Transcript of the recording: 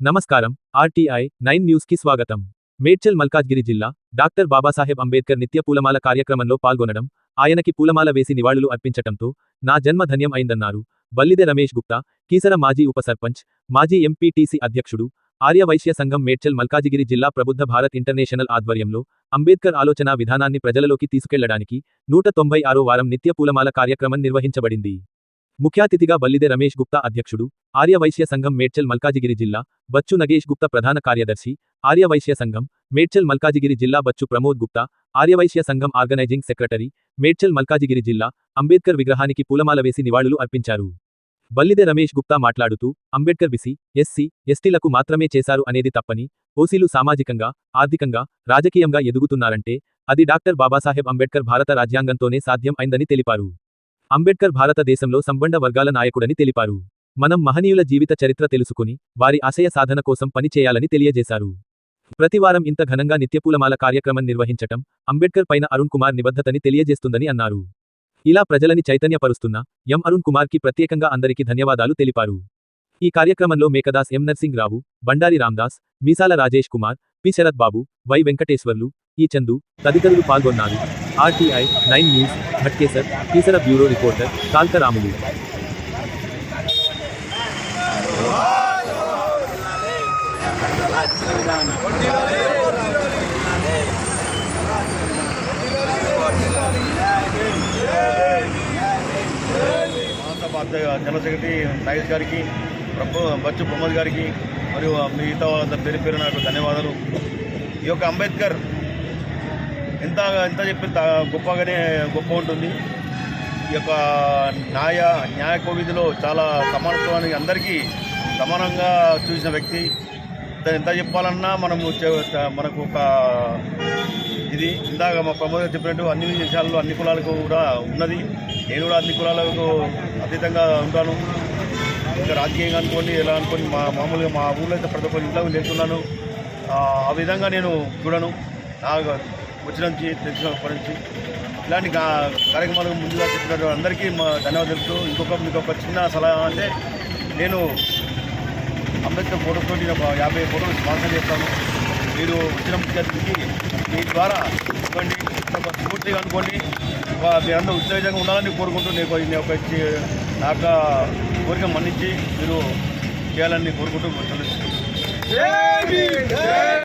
నమస్కారం RTI nine న్యూస్కి స్వాగతం. మేడ్చల్ మల్కాజ్గిరి జిల్లా డాక్టర్ బాబాసాహెబ్ అంబేద్కర్ నిత్య పూలమాల కార్యక్రమంలో పాల్గొనడం ఆయనకి పూలమాల వేసి నివాళులు అర్పించటంతో నా జన్మ ధన్యం అయిందన్నారు. బల్లిదె రమేష్ గుప్తా కీసర మాజీ ఉప సర్పంచ్ మాజీ ఎంపీటీసీ అధ్యక్షుడు ఆర్యవైశ్య సంఘం మేడ్చల్ మల్కాజిగిరి జిల్లా ప్రబుద్ధ భారత్ ఇంటర్నేషనల్ ఆధ్వర్యంలో అంబేద్కర్ ఆలోచన విధానాన్ని ప్రజలలోకి తీసుకెళ్ళడానికి నూట తొంభై ఆరో వారం నిత్య పూలమాల కార్యక్రమం నిర్వహించబడింది. ముఖ్యాతిథిగా బల్లిదె రమేష్ గుప్తా అధ్యక్షుడు ఆర్యవైశ్య సంఘం మేడ్చల్ మల్కాజిగిరి జిల్లా బచ్చు నగేష్ గుప్తా ప్రధాన కార్యదర్శి ఆర్యవైశ్య సంఘం మేడ్చల్ మల్కాజిగిరి జిల్లా బచ్చు ప్రమోద్ గుప్తా ఆర్యవైశ్య సంఘం ఆర్గనైజింగ్ సెక్రటరీ మేడ్చల్ మల్కాజిగిరి జిల్లా అంబేద్కర్ విగ్రహానికి పూలమాల వేసి నివాళులు అర్పించారు. బల్లిదె రమేష్ గుప్తా మాట్లాడుతూ అంబేద్కర్ బిసి ఎస్సీ ఎస్టీలకు మాత్రమే చేశారు అనేది తప్పని ఓసీలు సామాజికంగా ఆర్థికంగా రాజకీయంగా ఎదుగుతున్నారంటే అది డాక్టర్ బాబాసాహెబ్ అంబేద్కర్ భారత రాజ్యాంగంతోనే సాధ్యం అయిందని తెలిపారు. అంబేద్కర్ భారతదేశంలో సంబంధ వర్గాల నాయకుడని తెలిపారు. మనం మహనీయుల జీవిత చరిత్ర తెలుసుకుని వారి ఆశయ సాధన కోసం పనిచేయాలని తెలియజేశారు. ప్రతివారం ఇంత ఘనంగా నిత్యపూలమాల కార్యక్రమం నిర్వహించటం అంబేద్కర్ పైన అరుణ్ కుమార్ నిబద్ధతని తెలియజేస్తుందని అన్నారు. ఇలా ప్రజలని చైతన్యపరుస్తున్న ఎం అరుణ్ కుమార్కి ప్రత్యేకంగా అందరికీ ధన్యవాదాలు తెలిపారు. ఈ కార్యక్రమంలో Mekadas M Narsing Rao Bandari Ramdas Meesala Rajesh Kumar P. Sharath Babu Y. Venkateswarlu E. Chandu తదితరులు పాల్గొన్నారు. RTI nine news Ghatkesar Keesara bureau reporter Kalkaramulu. మహాసభ నైస్ జనరల్ సెక్రటరీ నాగేష్ గారికి ప్రభు బచ్చు ప్రమోద్ గారికి మరియు మిగతా వాళ్ళంతా పేరు పేరు నాకు ధన్యవాదాలు. ఈ యొక్క అంబేద్కర్ ఎంత ఎంత చెప్పి త- గొప్పగానే గొప్ప ఉంటుంది. ఈ యొక్క న్యాయ న్యాయ కోవిధిలో చాలా సమానత్వాన్ని అందరికీ సమానంగా చూసిన వ్యక్తి. దాన్ని ఎంత చెప్పాలన్నా మనము చే- మనకు ఒక ఇది. ఇందాక మా ప్రమోద్ చెప్పినట్టు అన్ని దేశాల్లో అన్ని కులాలకు కూడా ఉన్నది. నేను కూడా అన్ని కులాలకు అతీతంగా ఉంటాను. ఇంకా రాజకీయంగా అనుకోండి ఎలా అనుకోండి మా మామూలుగా మా ఊళ్ళో అయితే ప్రతి ఒక్కరి ఇంట్లో వెళ్తున్నాను ఆ విధంగా నేను చూడను. నాకు వచ్చిన నుంచి తెలిసినప్పటి నుంచి. ఇలాంటి కార్యక్రమాలకు కార్యక్రమాలు ముందుగా చెప్పినట్టు అందరికీ మా ధన్యవాదాలు తెలుపుతూ ఇంకొక మీకు ఒక చిన్న సలహా అంటే నేను అంబేద్కర్ ఫోటోస్ తోటి ఒక యాభై ఫోటోలు స్పాన్సర్ చేస్తాను. మీరు వచ్చిన విద్యార్థికి మీ ద్వారా ఇవ్వండి. ఒక స్ఫూర్తిగా అనుకోండి. మీరందరూ ఉత్తేజంగా ఉండాలని కోరుకుంటూ నేను ఒక- చి- నాకు కోరిక మన్నించి మీరు చేయాలని కోరుకుంటూ తెలుసు